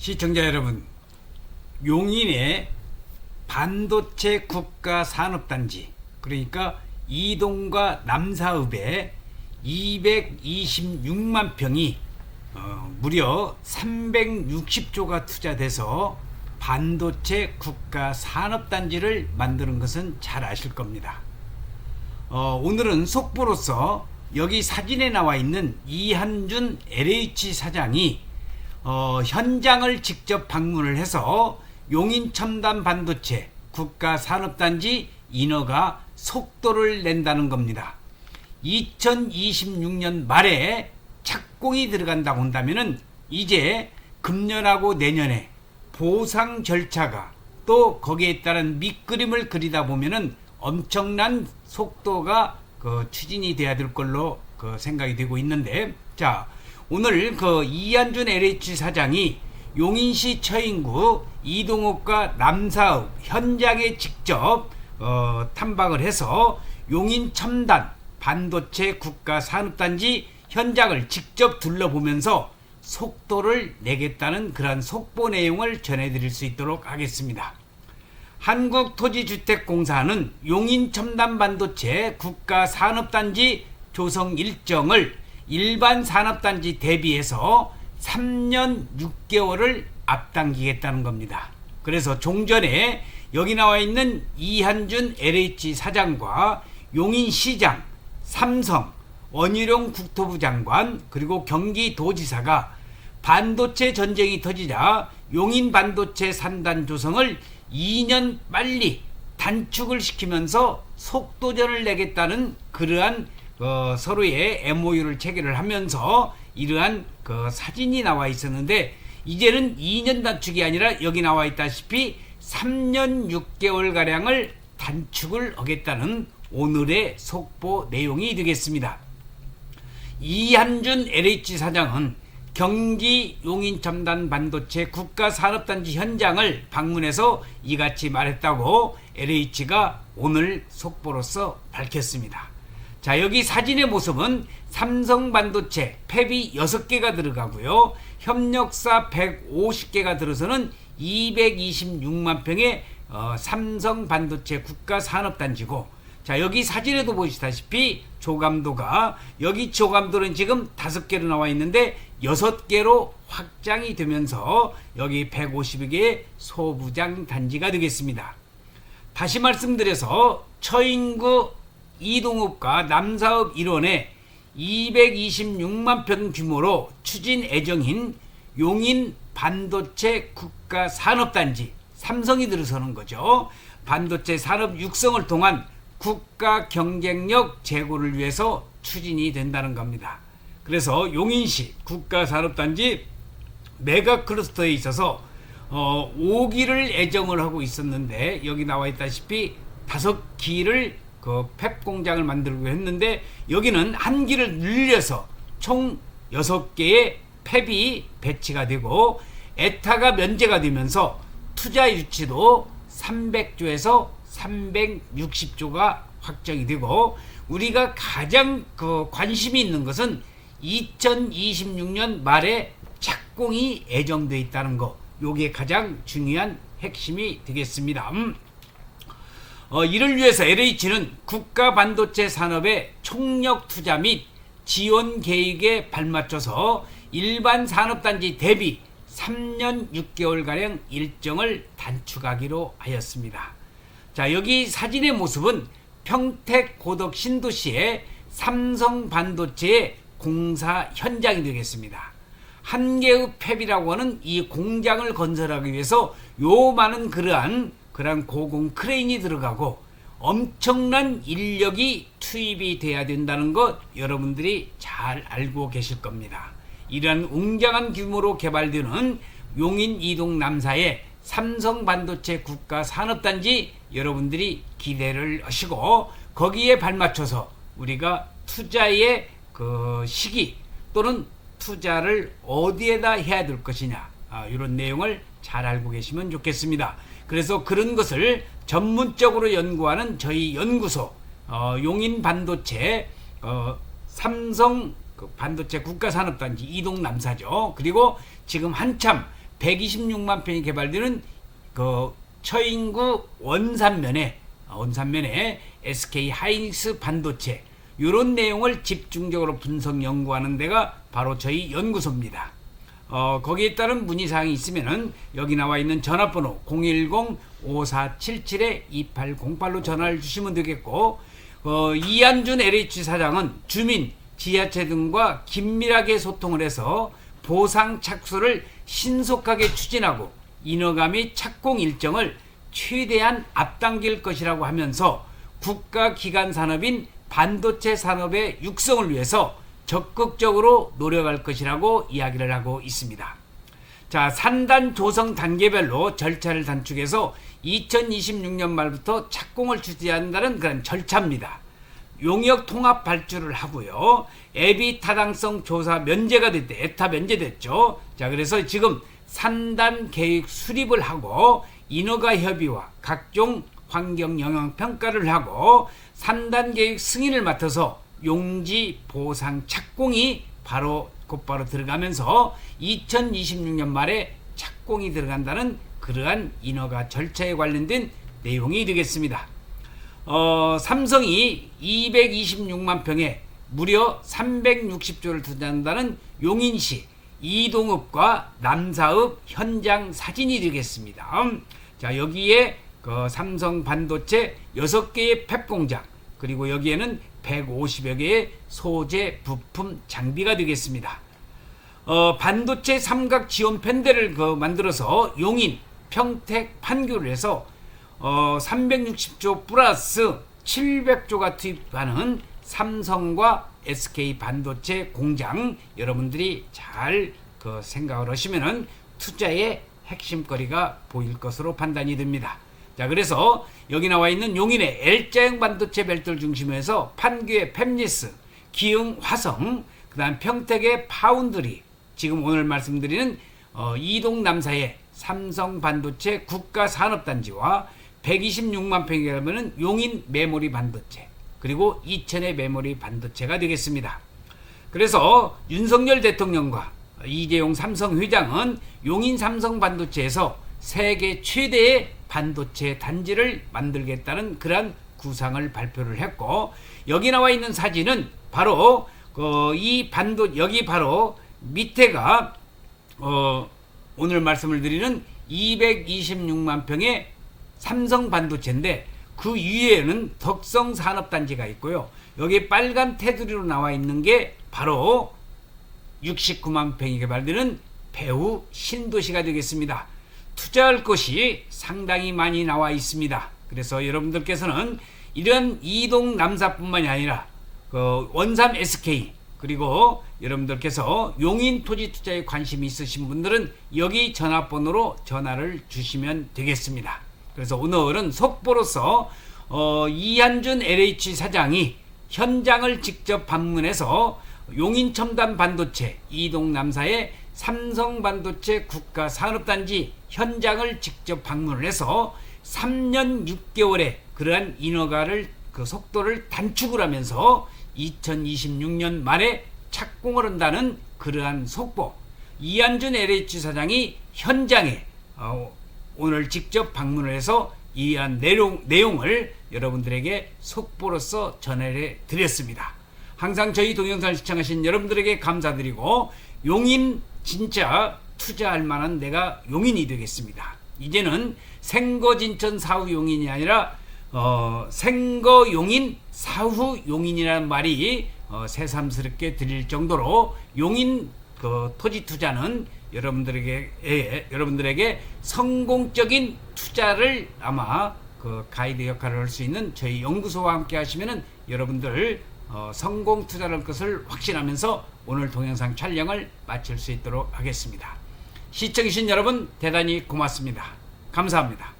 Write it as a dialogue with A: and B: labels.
A: 시청자 여러분, 용인의 반도체 국가 산업단지 그러니까 이동과 남사읍에 226만 평이 어, 무려 360조가 투자돼서 반도체 국가 산업단지를 만드는 것은 잘 아실 겁니다. 어, 오늘은 속보로서 여기 사진에 나와 있는 이한준 LH 사장이 어, 현장을 직접 방문을 해서 용인 첨단 반도체 국가 산업단지 인허가 속도를 낸다는 겁니다. 2026년 말에 착공이 들어간다고 한다면은 이제 금년하고 내년에 보상 절차가 또 거기에 따른 밑그림을 그리다 보면은 엄청난 속도가 그 추진이 돼야 될 걸로 그 생각이 되고 있는데 자 오늘 그 이한준 LH 사장이 용인시 처인구 이동욱과 남사읍 현장에 직접 어, 탐방을 해서 용인 첨단 반도체 국가 산업단지 현장을 직접 둘러보면서 속도를 내겠다는 그런 속보 내용을 전해드릴 수 있도록 하겠습니다. 한국토지주택공사는 용인 첨단 반도체 국가 산업단지 조성 일정을 일반 산업단지 대비해서 3년 6개월을 앞당기겠다는 겁니다. 그래서 종전에 여기 나와 있는 이한준 LH 사장과 용인시장, 삼성, 원희룡 국토부 장관 그리고 경기도지사가 반도체 전쟁이 터지자 용인 반도체 산단 조성을 2년 빨리 단축을 시키면서 속도전을 내겠다는 그러한 어, 서로의 MOU를 체결을 하면서 이러한 그 사진이 나와 있었는데 이제는 2년 단축이 아니라 여기 나와 있다시피 3년 6개월 가량을 단축을 하겠다는 오늘의 속보 내용이 되겠습니다. 이한준 LH 사장은 경기 용인 첨단 반도체 국가 산업단지 현장을 방문해서 이같이 말했다고 LH가 오늘 속보로서 밝혔습니다. 자, 여기 사진의 모습은 삼성 반도체 팹이 6개가 들어가고요. 협력사 150개가 들어서는 226만 평의 어, 삼성 반도체 국가 산업단지고 자, 여기 사진에도 보시다시피 조감도가 여기 조감도는 지금 다섯 개로 나와 있는데 여섯 개로 확장이 되면서 여기 150개의 소부장 단지가 되겠습니다. 다시 말씀드려서 처인구 이동읍과 남사읍 일원에 226만 평 규모로 추진 예정인 용인 반도체 국가 산업단지 삼성이 들어서는 거죠. 반도체 산업 육성을 통한 국가 경쟁력 제고를 위해서 추진이 된다는 겁니다. 그래서 용인시 국가산업단지 메가 클러스터에 있어서 어, 5기를 예정을 하고 있었는데 여기 나와 있다시피 다섯 기를 그 펩 공장을 만들고 했는데 여기는 한 기를 늘려서 총 6개의 펩이 배치가 되고 에타가 면제가 되면서 투자 유치도 300조에서 360조가 확정이 되고 우리가 가장 그 관심이 있는 것은 2026년 말에 착공이 예정돼 있다는 거. 요게 가장 중요한 핵심이 되겠습니다. 음. 어, 이를 위해서 LH는 국가 반도체 산업의 총력 투자 및 지원 계획에 발맞춰서 일반 산업단지 대비 3년 6개월가량 일정을 단축하기로 하였습니다. 자, 여기 사진의 모습은 평택 고덕 신도시의 삼성 반도체의 공사 현장이 되겠습니다. 한개의 팹이라고 하는 이 공장을 건설하기 위해서 요 많은 그러한 그러한 고공 크레인이 들어가고 엄청난 인력이 투입이 돼야 된다는 것 여러분들이 잘 알고 계실 겁니다. 이러한 웅장한 규모로 개발되는 용인 이동 남사의 삼성 반도체 국가 산업단지 여러분들이 기대를 하시고 거기에 발맞춰서 우리가 투자의 그 시기 또는 투자를 어디에다 해야 될 것이냐 아, 이런 내용을 잘 알고 계시면 좋겠습니다. 그래서 그런 것을 전문적으로 연구하는 저희 연구소 어, 용인 반도체 어, 삼성 그 반도체 국가산업단지 이동 남사죠. 그리고 지금 한참 126만 평이 개발되는 그 처인구 원산면에 어, 원산면에 SK 하이닉스 반도체 이런 내용을 집중적으로 분석 연구하는 데가 바로 저희 연구소입니다. 어, 거기에 따른 문의사항이 있으면은 여기 나와 있는 전화번호 010-5477-2808로 전화를 주시면 되겠고 어, 이한준 LH 사장은 주민, 지자체 등과 긴밀하게 소통을 해서 보상 착수를 신속하게 추진하고 인허가 및 착공 일정을 최대한 앞당길 것이라고 하면서 국가 기관 산업인 반도체 산업의 육성을 위해서 적극적으로 노력할 것이라고 이야기를 하고 있습니다. 자, 산단 조성 단계별로 절차를 단축해서 2026년 말부터 착공을 추진한다는 그런 절차입니다. 용역 통합 발주를 하고요. 애비 타당성 조사 면제가 됐대. 에타 면제됐죠. 자, 그래서 지금 산단 계획 수립을 하고 인허가 협의와 각종 환경 영향 평가를 하고 산단 계획 승인을 맡아서 용지 보상 착공이 바로 곧바로 들어가면서 2026년 말에 착공이 들어간다는 그러한 인허가 절차에 관련된 내용이 되겠습니다. 어, 삼성이 226만 평에 무려 360조를 투자한다는 용인시 이동읍과 남사읍 현장 사진이 되겠습니다. 음, 자, 여기에 그 삼성 반도체 6개의 팹 공장, 그리고 여기에는 150여 개의 소재, 부품, 장비가 되겠습니다. 어, 반도체 삼각 지원 팬들을 그 만들어서 용인, 평택, 판교를 해서 어, 360조 플러스 700조가 투입하는 삼성과 SK 반도체 공장 여러분들이 잘 그 생각을 하시면은 투자의 핵심거리가 보일 것으로 판단이 됩니다. 자, 그래서 여기 나와 있는 용인의 L자형 반도체 벨트를 중심으로 해서 판교의 팹리스, 기흥 화성, 그다음 평택의 파운드리, 지금 오늘 말씀드리는 어, 이동 남사의 삼성 반도체 국가 산업 단지와 126만 평이 되면 용인 메모리 반도체 그리고 이천의 메모리 반도체가 되겠습니다. 그래서 윤석열 대통령과 이재용 삼성 회장은 용인 삼성 반도체에서 세계 최대의 반도체 단지를 만들겠다는 그러한 구상을 발표를 했고 여기 나와 있는 사진은 바로 어, 이 반도 여기 바로 밑에가 어, 오늘 말씀을 드리는 226만 평의 삼성 반도체인데 그 위에는 덕성 산업단지가 있고요. 여기 빨간 테두리로 나와 있는 게 바로 69만 평이 개발되는 배우 신도시가 되겠습니다. 투자할 것이 상당히 많이 나와 있습니다. 그래서 여러분들께서는 이런 이동 남사뿐만이 아니라 그 원삼 SK 그리고 여러분들께서 용인 토지 투자에 관심이 있으신 분들은 여기 전화번호로 전화를 주시면 되겠습니다. 그래서 오늘은 속보로서 어, 이한준 LH 사장이 현장을 직접 방문해서 용인 첨단 반도체 이동 남사의 삼성 반도체 국가 산업단지 현장을 직접 방문을 해서 3년 6개월의 그러한 인허가를 그 속도를 단축을 하면서 2026년 말에 착공을 한다는 그러한 속보 이한준 LH 사장이 현장에 어, 오늘 직접 방문을 해서 이한 내용, 내용을 여러분들에게 속보로서 전해 드렸습니다. 항상 저희 동영상을 시청하신 여러분들에게 감사드리고 용인 진짜 투자할 만한 내가 용인이 되겠습니다. 이제는 생거진천 사후 용인이 아니라 어, 생거 용인 사후 용인이라는 말이 어, 새삼스럽게 들릴 정도로 용인 그 토지 투자는 여러분들에게 예, 여러분들에게 성공적인 투자를 아마 그 가이드 역할을 할 수 있는 저희 연구소와 함께 하시면은 여러분들 어, 성공 투자를 할 것을 확신하면서 오늘 동영상 촬영을 마칠 수 있도록 하겠습니다. 시청해주신 여러분 대단히 고맙습니다. 감사합니다.